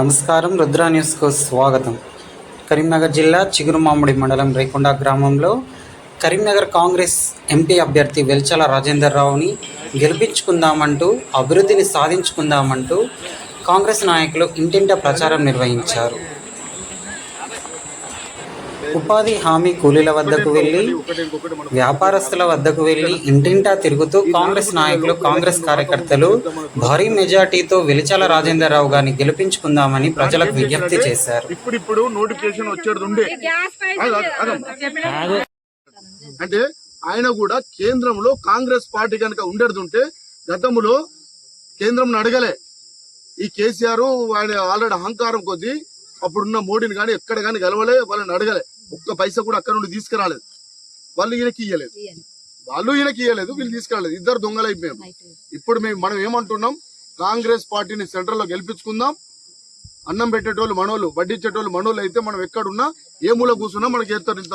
నమస్కారం రుద్ర న్యూస్కు స్వాగతం. కరీంనగర్ జిల్లా చిగురుమామిడి మండలం రేకొండ గ్రామంలో కరీంనగర్ కాంగ్రెస్ ఎంపీ అభ్యర్థి వెల్చల రాజేందర్ రావుని గెలిపించుకుందామంటూ అభివృద్ధిని సాధించుకుందామంటూ కాంగ్రెస్ నాయకులు ఇంటింట ప్రచారం నిర్వహించారు. ఉపాధి హామీ కూలీల వద్దకు వెళ్ళి వ్యాపారస్తుల వద్దకు వెళ్ళి ఇంటింటా తిరుగుతూ కాంగ్రెస్ నాయకులు కాంగ్రెస్ కార్యకర్తలు భారీ మెజార్టీతో వెలిచాల రాజేందర్ రావు గారిని గెలిపించుకుందామని ప్రజలకు విజ్ఞప్తి చేశారు. ఇప్పుడిప్పుడు నోటిఫికేషన్ వచ్చేది. అంటే ఆయన కూడా కేంద్రంలో కాంగ్రెస్ పార్టీ కనుక ఉండేది ఉంటే గతంలో కేంద్రం అడగలే. ఈ కేసీఆర్ ఆయన ఆల్రెడీ అహంకారం కొద్దీ అప్పుడున్న మోడీని కానీ ఎక్కడ కానీ గెలవలే వాళ్ళని అడగలే. ఒక్క పైసా కూడా అక్కడ నుండి తీసుకురాలేదు వాళ్ళు ఈయనకి ఇయ్యలేదు వాళ్ళు ఈయనకి ఇయ్యలేదు వీళ్ళు తీసుకురాలేదు ఇద్దరు దొంగలైపోయాం ఇప్పుడు మేము మనం ఏమంటున్నాం కాంగ్రెస్ పార్టీని సెంట్రల్లో గెలిపించుకుందాం అన్నం పెట్టేటోళ్ళు మనోళ్ళు వడ్డించేటోళ్ళు మనోళ్ళు అయితే మనం ఎక్కడున్నా ఏ మూల కూర్చున్నా మనకి చేస్తారు ఇంత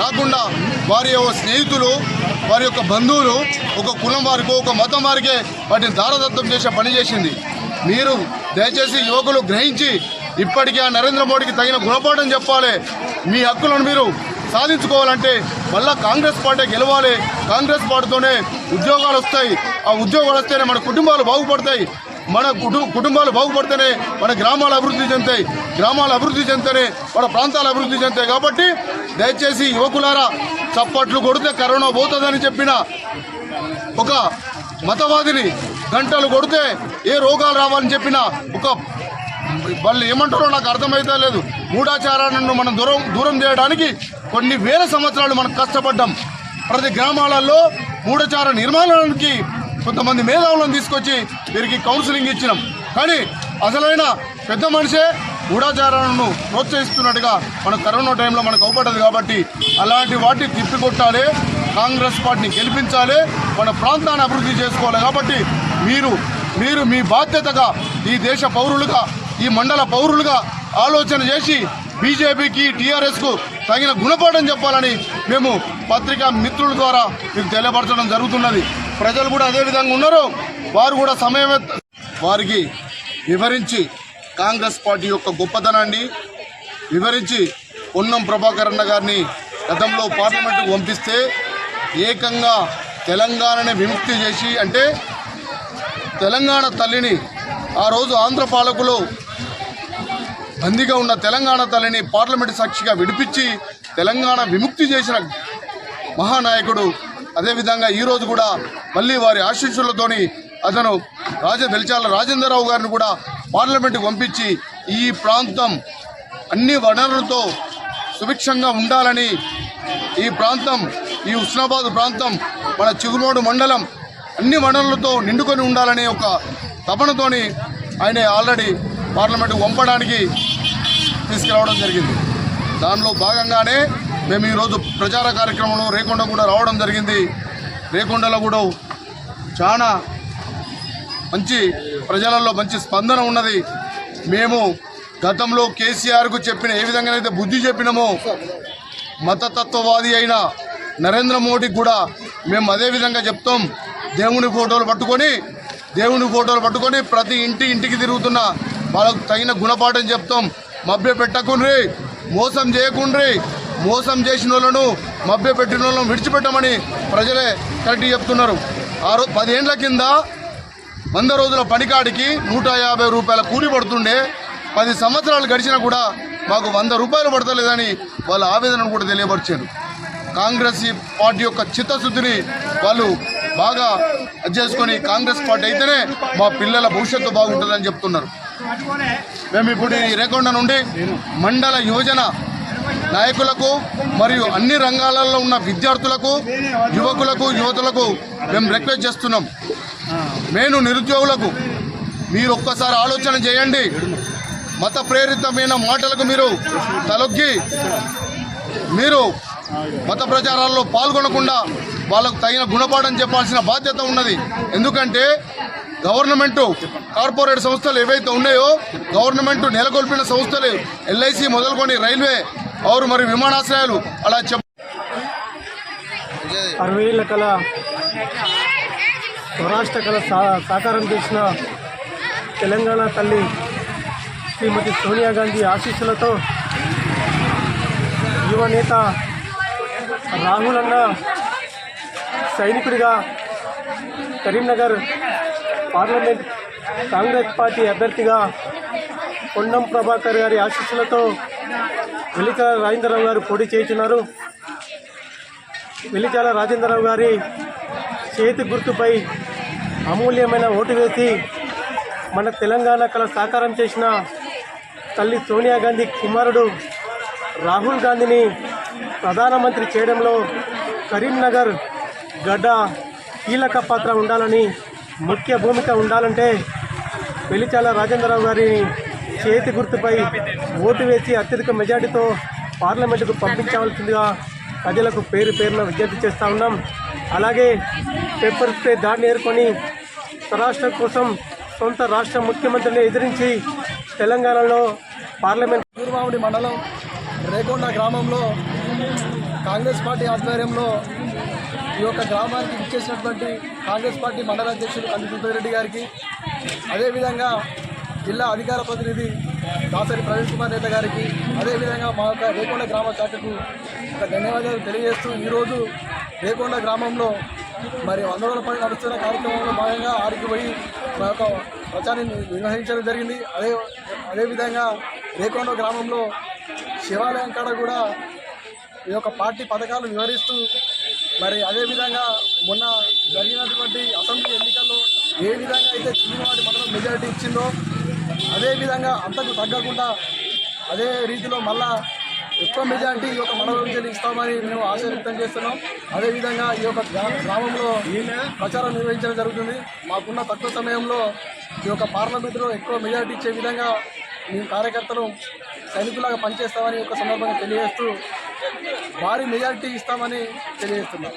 రాకుండా వారి యొక్క స్నేహితులు వారి యొక్క బంధువులు ఒక కులం వారికి ఒక మతం వారికే వాటిని దారదత్తం చేసే పని చేసింది. మీరు దయచేసి యువకులు గ్రహించి ఇప్పటికీ ఆ నరేంద్ర మోడీకి తగిన గుణపాఠం చెప్పాలి. మీ హక్కులను మీరు సాధించుకోవాలంటే మళ్ళా కాంగ్రెస్ పార్టీ గెలవాలి. కాంగ్రెస్ పార్టీతోనే ఉద్యోగాలు వస్తాయి. ఆ ఉద్యోగాలు వస్తేనే మన కుటుంబాలు బాగుపడతాయి. మన కుటుంబాలు బాగుపడితేనే మన గ్రామాలు అభివృద్ధి చెందుతాయి. గ్రామాలు అభివృద్ధి చెందితేనే మన ప్రాంతాలు అభివృద్ధి చెందుతాయి. కాబట్టి దయచేసి యువకులారా చప్పట్లు కొడితే కరోనా పోతుందని చెప్పిన ఒక మతవాదిని గంటలు కొడితే ఏ రోగాలు రావాలని చెప్పిన ఒక వాళ్ళు ఏమంటారో నాకు అర్థమైతే లేదు. మూఢాచారాలను మనం దూరం దూరం చేయడానికి కొన్ని వేల సంవత్సరాలు మనం కష్టపడ్డాం. ప్రతి గ్రామాలలో మూఢాచార నిర్మాణానికి కొంతమంది మేధావులను తీసుకొచ్చి వీరికి కౌన్సిలింగ్ ఇచ్చినాం. కానీ అసలైన పెద్ద మనిషే గూఢాచారాలను ప్రోత్సహిస్తున్నట్టుగా మన కరోనా టైంలో మనకు అవపడదు కాబట్టి అలాంటి వాటిని తిప్పికొట్టాలి కాంగ్రెస్ పార్టీని గెలిపించాలి మన ప్రాంతాన్ని అభివృద్ధి చేసుకోవాలి కాబట్టి మీరు మీరు మీ బాధ్యతగా ఈ దేశ పౌరులుగా ఈ మండల పౌరులుగా ఆలోచన చేసి బీజేపీకి టీఆర్ఎస్కు తగిన గుణపాఠం చెప్పాలని మేము పత్రికా మిత్రుల ద్వారా మీకు తెలియపరచడం జరుగుతున్నది. ప్రజలు కూడా అదే విధంగా ఉన్నారు. వారు కూడా సమయం వారికి వివరించి కాంగ్రెస్ పార్టీ యొక్క గొప్పతనాన్ని వివరించి పొన్నం ప్రభాకర్ అన్న గారిని గతంలో పార్లమెంటుకు పంపిస్తే ఏకంగా తెలంగాణని విముక్తి చేసి అంటే తెలంగాణ తల్లిని ఆ రోజు ఆంధ్ర పాలకులు బందీగా ఉన్న తెలంగాణ తల్లిని పార్లమెంటు సాక్షిగా విడిపించి తెలంగాణ విముక్తి చేసిన మహానాయకుడు అదేవిధంగా ఈరోజు కూడా మళ్ళీ వారి ఆశీస్సులతోని అతను రాజ వెలిచాల రాజేంద్రరావు గారిని కూడా పార్లమెంటుకు పంపించి ఈ ప్రాంతం అన్ని వనరులతో సుభిక్షంగా ఉండాలని ఈ ప్రాంతం ఈ ఉస్నాబాద్ ప్రాంతం మన చిగుమోడు మండలం అన్ని వనరులతో నిండుకొని ఉండాలనే ఒక తపనతోని ఆయన ఆల్రెడీ పార్లమెంటుకు పంపడానికి తీసుకురావడం జరిగింది. దానిలో భాగంగానే మేము ఈరోజు ప్రచార కార్యక్రమంలో రేకొండ కూడా రావడం జరిగింది. రేకొండలో కూడా చాలా మంచి ప్రజలలో మంచి స్పందన ఉన్నది. మేము గతంలో కేసీఆర్కు చెప్పిన ఏ విధంగానైతే బుద్ధి చెప్పినామో మతతత్వవాది అయిన నరేంద్ర మోడీకి కూడా మేము అదే విధంగా చెప్తాం. దేవుని ఫోటోలు పట్టుకొని దేవుని ఫోటోలు పట్టుకొని ప్రతి ఇంటి ఇంటికి తిరుగుతున్న వాళ్ళకు తగిన గుణపాఠం చెప్తాం. మభ్య పెట్టకుండ్రి మోసం చేయకుండ్రి మోసం చేసిన వాళ్ళను మభ్య పెట్టిన వాళ్ళను విడిచిపెట్టమని ప్రజలే కరెక్ట్ చెప్తున్నారు. ఆ రోజు పదేండ్ల కింద వంద రోజుల పనికాడికి నూట యాభై రూపాయల కూలి పడుతుండే. పది సంవత్సరాలు గడిచినా కూడా మాకు వంద రూపాయలు పడతలేదని వాళ్ళ ఆవేదనను కూడా తెలియపరిచారు. కాంగ్రెస్ ఈ పార్టీ యొక్క చిత్తశుద్ధిని వాళ్ళు బాగా చేసుకొని కాంగ్రెస్ పార్టీ అయితేనే మా పిల్లల భవిష్యత్తు బాగుంటుందని చెప్తున్నారు. మేము ఇప్పుడు ఈ రేకొండ నుండి మండల యోజన నాయకులకు మరియు అన్ని రంగాలలో ఉన్న విద్యార్థులకు యువకులకు యువతులకు మేము రిక్వెస్ట్ చేస్తున్నాం. నేను నిరుద్యోగులకు మీరు ఒక్కసారి ఆలోచన చేయండి. మత ప్రేరితమైన మాటలకు మీరు తలొగ్గి మీరు మత ప్రచారాల్లో పాల్గొనకుండా వాళ్ళకు తగిన గుణపాఠం చెప్పాల్సిన బాధ్యత ఉన్నది. ఎందుకంటే గవర్నమెంట్ కార్పొరేట్ సంస్థలు ఏవైతే ఉన్నాయో గవర్నమెంట్ నెలకొల్పిన సంస్థలు ఎల్ఐసి మొదలుకొని రైల్వే పౌరు మరియు విమానాశ్రయాలు అలా చెప్ అరవై ఏళ్ళ కళ స్వరాష్ట్ర కళ సాకారం చేసిన తెలంగాణ తల్లి శ్రీమతి సోనియా గాంధీ ఆశీస్సులతో యువ నేత రాహుల్ అన్న సైనికుడిగా కరీంనగర్ పార్లమెంట్ కాంగ్రెస్ పార్టీ అభ్యర్థిగా కొండం ప్రభాకర్ గారి ఆశీస్సులతో వెలికల రాజేంద్రరావు గారు పోటీ చేస్తున్నారు వెలిచాల రాజేంద్రరావు గారి చేతి గుర్తుపై అమూల్యమైన ఓటు వేసి మన తెలంగాణ కళ సాకారం చేసిన తల్లి సోనియా గాంధీ కుమారుడు రాహుల్ గాంధీని ప్రధానమంత్రి చేయడంలో కరీంనగర్ గడ్డ కీలక పాత్ర ఉండాలని ముఖ్య భూమిక ఉండాలంటే వెలిచాల రాజేంద్రరావు గారిని చేతి గుర్తుపై ఓటు వేసి అత్యధిక మెజార్టీతో పార్లమెంటుకు పంపించవలసిందిగా ప్రజలకు పేరు పేరున విజ్ఞప్తి చేస్తూ ఉన్నాం. అలాగే పేపర్ స్ప్రే దాడిని ఏర్కొని స్వరాష్ట్రం కోసం సొంత రాష్ట్ర ముఖ్యమంత్రిని ఎదిరించి తెలంగాణలో పార్లమెంట్ గురుమామిడి మండలం రేకొండ గ్రామంలో కాంగ్రెస్ పార్టీ ఆధ్వర్యంలో ఈ యొక్క గ్రామానికి ఇచ్చేసినటువంటి కాంగ్రెస్ పార్టీ మండల అధ్యక్షుడు కంది రెడ్డి గారికి. అదేవిధంగా జిల్లా అధికార ప్రతినిధి దాసరి ప్రవీణ్ కుమార్ నేత గారికి అదేవిధంగా మా యొక్క రేకొండ గ్రామ శాఖకు ఒక ధన్యవాదాలు తెలియజేస్తూ ఈరోజు రేకొండ గ్రామంలో మరి వందల పని నడుస్తున్న కార్యక్రమంలో భాగంగా ఆడికి పోయి మా యొక్క ప్రచారాన్ని నిర్వహించడం జరిగింది. అదే అదేవిధంగా రేకొండ గ్రామంలో శివాలయం కాడ కూడా ఈ యొక్క పార్టీ పథకాలు వివరిస్తూ మరి అదేవిధంగా మొన్న జరిగినటువంటి అసెంబ్లీ ఏ విధంగా అయితే చిన్నవాడి మండలం మెజారిటీ ఇచ్చిందో అదేవిధంగా అంతకు తగ్గకుండా అదే రీతిలో మళ్ళా ఎక్కువ మెజారిటీ ఈ యొక్క మండలం నుంచి ఇస్తామని మేము ఆశ వ్యక్తం చేస్తున్నాం. అదేవిధంగా ఈ యొక్క గ్రామంలో ప్రచారం నిర్వహించడం జరుగుతుంది. మాకున్న తక్కువ సమయంలో ఈ యొక్క పార్లమెంటులో ఎక్కువ మెజారిటీ ఇచ్చే విధంగా మేము కార్యకర్తలు సైనికులాగా పనిచేస్తామని ఒక సందర్భంగా తెలియజేస్తూ భారీ మెజారిటీ ఇస్తామని తెలియజేస్తున్నాం.